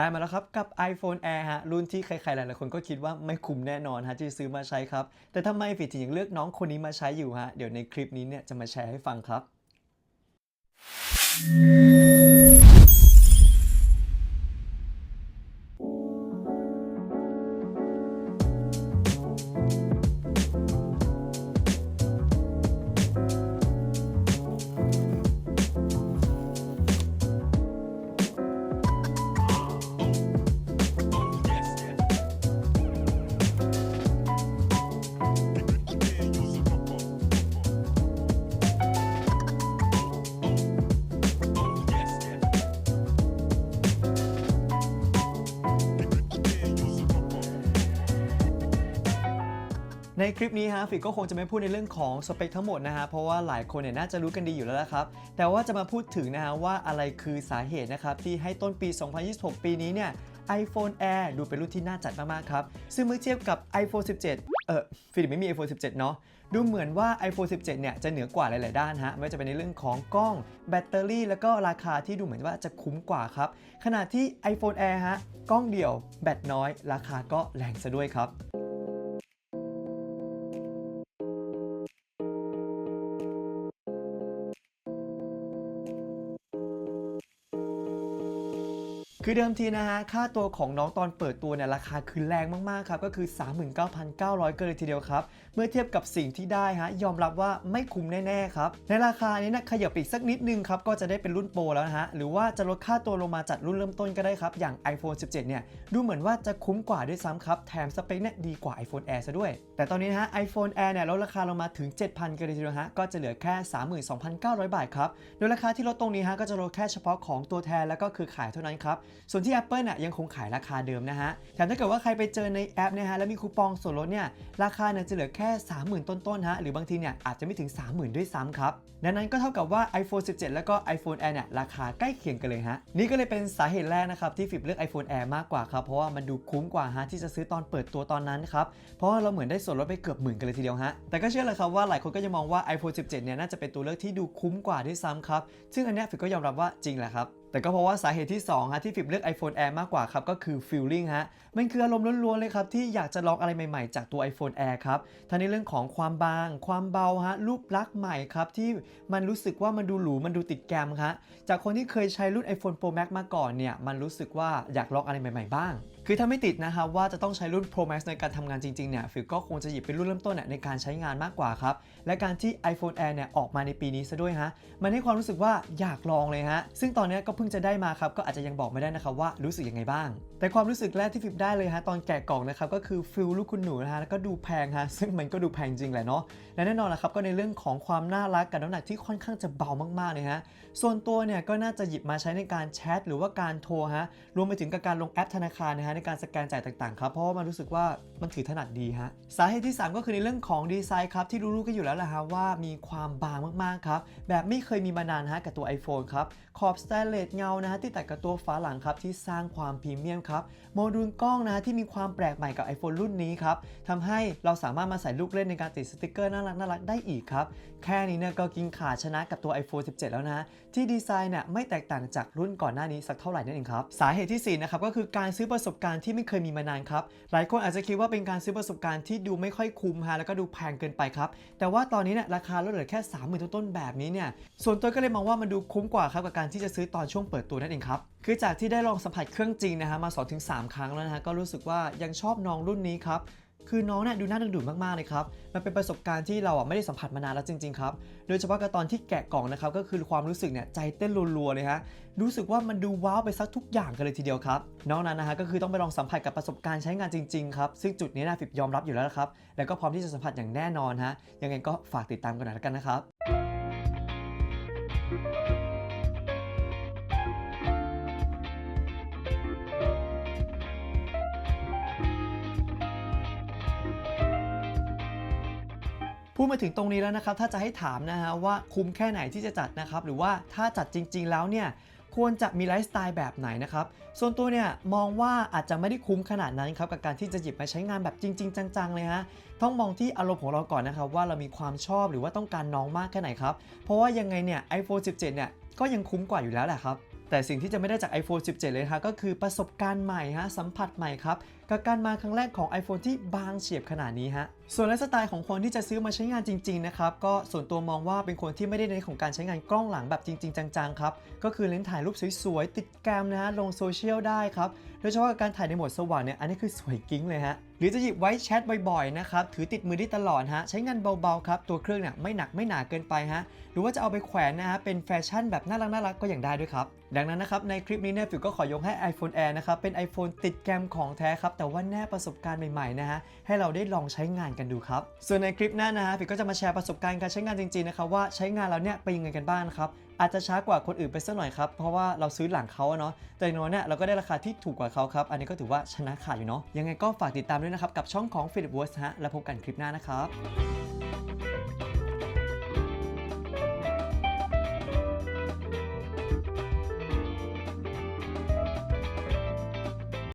ได้มาแล้วครับ กับ iPhone Air ฮะ รุ่นที่ใครๆหลายๆคนก็คิดว่าไม่คุ้มแน่นอนฮะที่จะซื้อมาใช้ครับ แต่ทำไมฟิตถึงยังเลือกน้องคนนี้มาใช้อยู่ฮะ เดี๋ยวในคลิปนี้เนี่ยจะมาแชร์ให้ฟังครับ ในคลิปนี้ฮะฟิกก็คงจะไม่พูดในเรื่องของสเปคทั้งหมดนะฮะเพราะว่าหลายคนเนี่ยน่าจะรู้กันดีอยู่แล้วละครับ แต่ว่าจะมาพูดถึงนะฮะว่าอะไรคือสาเหตุนะครับที่ให้ต้นปี 2026 ปีนี้เนี่ย iPhone Air ดูเป็นรุ่นที่น่าจัดมากๆครับ ซึ่งเมื่อเทียบกับ iPhone 17 เออฟิลิปไม่มี iPhone 17 เนาะดูเหมือนว่า iPhone 17 เนี่ยจะเหนือกว่าหลาย ๆ ด้านฮะ ไม่ว่าจะเป็นในเรื่องของกล้อง แบตเตอรี่ แล้วก็ราคาที่ดูเหมือนว่าจะคุ้มกว่าครับ ขณะที่ iPhone Air ฮะ กล้องเดี่ยว แบตน้อย ราคาก็แรงซะด้วยครับ คือเดิมทีนะฮะ ค่าตัวของน้องตอนเปิดตัวเนี่ยราคาคือแรงมากๆครับ ก็คือ 39,900เกินเลยทีเดียวครับ เมื่อเทียบกับสิ่งที่ได้ฮะ ยอมรับว่าไม่คุ้มแน่ๆครับ ในราคานี้นะขยับอีกสักนิดนึงครับ ก็จะได้เป็นรุ่นโปรแล้วนะฮะ หรือว่าจะลดค่าตัวลงมาจัดรุ่นเริ่มต้นก็ได้ครับ อย่าง iPhone 17 เนี่ย ดูเหมือนว่าจะคุ้มกว่าด้วยซ้ำครับ แถมสเปคเนี่ยดีกว่า iPhone Air ซะด้วย แต่ตอนนี้นะฮะ iPhone Air เนี่ยลดราคาลงมาถึง 7,000กันเลยทีเดียวฮะ ก็จะเหลือแค่ 32,900 บาทครับ โดยราคาที่ลดตรงนี้ฮะก็จะลดแค่เฉพาะของตัวแทนแล้วก็คือขายเท่านั้นครับส่วนที่ Apple น่ะยังคงขายราคาเดิมนะฮะแถมถ้าเกิดว่าใครไปเจอในแอปนะฮะแล้วมีคูปองส่วนลดเนี่ยราคาเนี่ยจะเหลือแค่ 30,000 ต้นๆฮะหรือบางทีเนี่ยอาจจะไม่ถึง 30,000 ด้วยซ้ำครับดังนั้นก็เท่ากับว่า iPhone 17 แล้วก็ iPhone Air เนี่ยราคาใกล้เคียงกันเลยฮะนี่ก็เลยเป็นสาเหตุแรกนะครับที่ฟิบเลือก iPhone Air มากกว่าครับเพราะว่ามันดูคุ้มกว่าฮะที่จะซื้อตอนเปิดตัวตอนนั้นครับเพราะว่าเราเหมือนได้ส่วนลดไปเกือบหมื่นกันเลยทีเดียวฮะแต่ก็เชื่อเลยครับว่าหลายคนก็จะมองว่า iPhone 17 เนี่ยน่าจะเป็นตัวเลือกที่ดูคุ้มกว่าด้วยซ้ำครับซึ่งอันนี้ฟิบก็ยอมรับว่าจริงแหละครับแต่ก็เพราะว่าสาเหตุที่2ฮะที่ฟิบเลือก iPhone Air มากกว่าครับก็คือ feeling ฮะมันคืออารมณ์ล้วนๆเลยครับที่อยากจะลองอะไรใหม่ๆ จากตัว iPhone Air ครับทั้งในเรื่องของความบาง ความเบาฮะรูปลักษณ์ใหม่ครับที่มันรู้สึกว่ามันดูหรูมันดูติดแกมครับจากคนที่เคยใช้รุ่น iPhone Pro Max มาก่อนเนี่ยมันรู้สึกว่าอยากลองอะไรใหม่ๆบ้าง คือถ้าไม่ติดนะครับว่าจะต้องใช้รุ่น Pro Max ในการทำงานจริงๆเนี่ยฟิลก็คงจะหยิบเป็นรุ่นเริ่มต้นในการใช้งานมากกว่าครับ และการที่ iPhone Air เนี่ยออกมาในปีนี้ซะด้วยฮะ มันให้ความรู้สึกว่าอยากลองเลยฮะ ซึ่งตอนนี้ก็เพิ่งจะได้มาครับ ก็อาจจะยังบอกไม่ได้นะครับว่ารู้สึกยังไงบ้าง แต่ความรู้สึกแรกที่ฟิลได้เลยฮะตอนแกะกล่องนะครับก็คือฟิลลูกคุณหนูนะฮะแล้วก็ดูแพงฮะซึ่งมันก็ดูแพงจริงแหละเนาะและแน่นอนนะครับก็ในเรื่องของความน่ารักกับน้ำหนักที่ค่อนข้างจะเบามากๆเลยฮะส่วนตัวเนี่ยก็น่าจะหยิบมาใช้ในการแชทหรือว่าการโทรฮะรวมไปถึงกับการลงแอปธนาคารนะฮะในการสแกนจ่ายต่างๆครับเพราะว่ามันรู้สึกว่ามันถือถนัดดีฮะสาเหตุที่ 3 ก็คือในเรื่องของดีไซน์ครับที่รู้ๆกันอยู่แล้วแหละฮะว่ามีความบางมากๆครับแบบไม่เคยมีมานานฮะกับตัว iPhone ครับขอบสแตนเลสเงานะฮะที่ตัดกับตัวฝาหลังครับที่สร้างความพรีเมียมครับโมดูลกล้องนะฮะที่มีความแปลกใหม่กับ iPhone รุ่นนี้ครับทำให้เราสามารถมาใส่ลูกเล่นในการติดสติกเกอร์น่ารักน่ารักๆได้อีกครับแค่นี้เนี่ยก็กินขาดชนะกับตัว iPhone 17 แล้วนะที่ดีไซน์เนี่ยไม่แตกต่างจากรุ่นก่อนหน้านี้สักเท่าไหร่นั่นเองครับสาเหตุที่4นะครับก็คือการซื้อประสบการณ์ที่ไม่เคยมีมานานครับ หลายคนอาจจะคิดว่าเป็นการซื้อประสบการณ์ที่ดูไม่ค่อยคุ้มฮะแล้วก็ดูแพงเกินไปครับ แต่ว่าตอนนี้เนี่ยราคาลดเหลือแค่ 30,000ต้นๆแบบนี้เนี่ยส่วนตัวก็เลยมองว่ามันดูคุ้มกว่าครับกับการที่จะซื้อตอนช่วงเปิดตัวนั่นเองครับคือจากที่ได้ลองสัมผัสเครื่องจริงนะฮะมา2-3 ครั้งแล้วนะฮะก็รู้สึกว่ายังชอบน้องรุ่นนี้ครับ คือน้องเนี่ยดูน่าดึงดูดมากๆเลยครับ มันเป็นประสบการณ์ที่เราอะไม่ได้สัมผัสมานานแล้วจริงๆครับ โดยเฉพาะกับตอนที่แกะกล่องนะครับก็คือความรู้สึกเนี่ยใจเต้นรัวๆเลยฮะ รู้สึกว่ามันดูว้าวไปสักทุกอย่างกันเลยทีเดียวครับนอกนั้นนะฮะก็คือต้องไปลองสัมผัสกับประสบการณ์ใช้งานจริงๆครับ ซึ่งจุดนี้นะฟิบยอมรับอยู่แล้วนะครับ แล้วก็พร้อมที่จะสัมผัสอย่างแน่นอนฮะ ยังไงก็ฝากติดตามกันหน่อยแล้วกันนะครับ พูดมาถึงตรงนี้แล้วนะครับ ถ้าจะให้ถามนะฮะว่าคุ้มแค่ไหนที่จะจัดนะครับ หรือว่าถ้าจัดจริง ๆ แล้วเนี่ยควรจะมีไลฟ์สไตล์แบบไหนนะครับ ส่วนตัวเนี่ยมองว่าอาจจะไม่ได้คุ้มขนาดนั้นครับกับการที่จะหยิบมาใช้งานแบบจริง ๆ จัง ๆ เลยฮะ ต้องมองที่อารมณ์ของเราก่อนนะครับ ว่าเรามีความชอบหรือว่าต้องการน้องมากแค่ไหนครับ เพราะว่ายังไงเนี่ย iPhone 17 เนี่ยก็ยังคุ้มกว่าอยู่แล้วแหละครับแต่สิ่งที่จะไม่ได้จาก iPhone 17 เลยนะฮะก็คือประสบการณ์ใหม่ฮะสัมผัสใหม่ครับ กับการมาครั้งแรกของ iPhone ที่บางเฉียบขนาดนี้ฮะ ส่วนไลฟ์สไตล์ของคนที่จะซื้อมาใช้งานจริงๆนะครับ ก็ส่วนตัวมองว่าเป็นคนที่ไม่ได้เน้นของการใช้งานกล้องหลังแบบจริง ๆ จังๆครับ ก็คือเน้นถ่ายรูปสวยๆ ติดแกมนะฮะลงโซเชียลได้ครับ โดยเฉพาะการถ่ายในโหมดสว่างเนี่ยอันนี้คือสวยกิ้งเลยฮะหรือจะหยิบไว้แชทบ่อยๆนะครับถือติดมือได้ตลอดฮะใช้งานเบาๆครับตัวเครื่องเนี่ยไม่หนักไม่หนาเกินไปฮะหรือว่าจะเอาไปแขวนนะฮะเป็นแฟชั่นแบบน่ารักน่ารักๆก็อย่างได้ด้วยครับดังนั้นนะครับในคลิปนี้เนี่ยฟิวก็ขอยกให้ iPhone Air นะครับเป็น iPhone ติดแกมของแท้ครับแต่ว่าแน่ประสบการณ์ใหม่ๆนะฮะให้เราได้ลองใช้งานกันดูครับ ส่วนในคลิปหน้านะฮะฟิวก็จะมาแชร์ประสบการณ์การใช้งานจริงๆนะครับว่าใช้งานเราเนี่ยเป็นยังไงกันบ้างครับอาจจะช้ากว่าคนอื่นไปสักหน่อยครับเพราะว่าเราซื้อหลังเขาเนาะแต่น้อยเนี่ยเราก็ได้ราคาที่ถูกกว่าเขาครับอันนี้ก็ถือว่าชนะขาดอยู่เนาะยังไงก็ฝากติดตามด้วยนะครับกับช่องของ Philip w o r d s ฮะแล้วพบกันคลิปหน้านะครับ